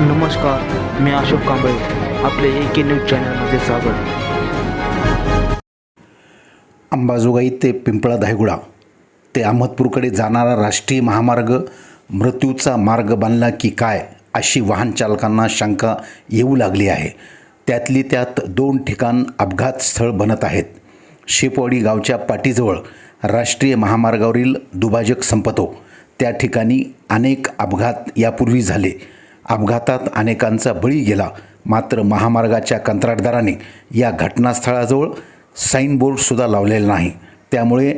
नमस्कार मी अशोक कांबळे आपले ए के न्यूज चॅनलमध्ये स्वागत. अंबाजोगाई ते पिंपळा धायगुडा ते अहमदपूरकडे जाणारा राष्ट्रीय महामार्ग मृत्यूचा मार्ग बनला की काय अशी वाहन चालकांना शंका येऊ लागली आहे. त्यातली त्यात दोन ठिकाण अपघात स्थळ बनत आहेत. शेपवाडी गावच्या पाटीजवळ राष्ट्रीय महामार्गावरील दुभाजक संपतो. त्या ठिकाणी अनेक अपघात यापूर्वी झाले. अपघातात अनेकांचा बळी गेला. मात्र महामार्गाच्या कंत्राटदाराने या घटनास्थळाजवळ साईनबोर्डसुद्धा लावलेला नाही. त्यामुळे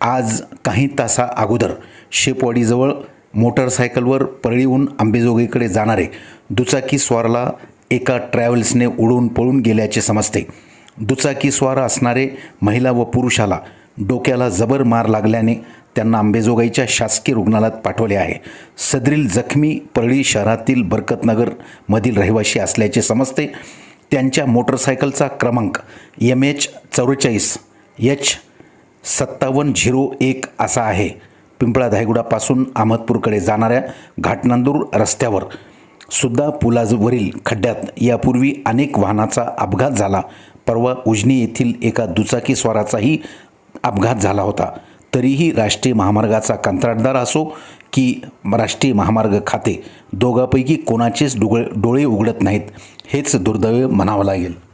आज काही तासा अगोदर शेपवाडीजवळ मोटरसायकलवर परळीहून अंबेजोगाईकडे जाणारे दुचाकी स्वारला एका ट्रॅव्हल्सने उडून पळून गेल्याचे समजते. दुचाकी स्वार असणारे महिला व पुरुषाला डोक्याला जबर मार लागल्याने त्यांना अंबेजोगाईच्या शासकीय रुग्णालयात पाठवले आहे. सदरील जखमी परळी शहरातील बरकतनगरमधील रहिवासी असल्याचे समजते. त्यांच्या मोटरसायकलचा क्रमांक एम एच चौवेचाळीस एच सत्तावन्न झिरो एक असा आहे. पिंपळा धायगुडापासून अहमदपूरकडे जाणाऱ्या घाटनांदूर रस्त्यावर सुद्धा पुलाजवरील खड्ड्यात यापूर्वी अनेक वाहनाचा अपघात झाला. परवा उजनी येथील एका दुचाकीस्वाराचाही अपघात झाला होता. तरीही राष्ट्रीय महामार्गाचा कंत्राटदार असो की राष्ट्रीय महामार्ग खाते दोघांपैकी कोणाचेच डुगळ डोळे उघडत नाहीत हेच दुर्दैव म्हणावं लागेल.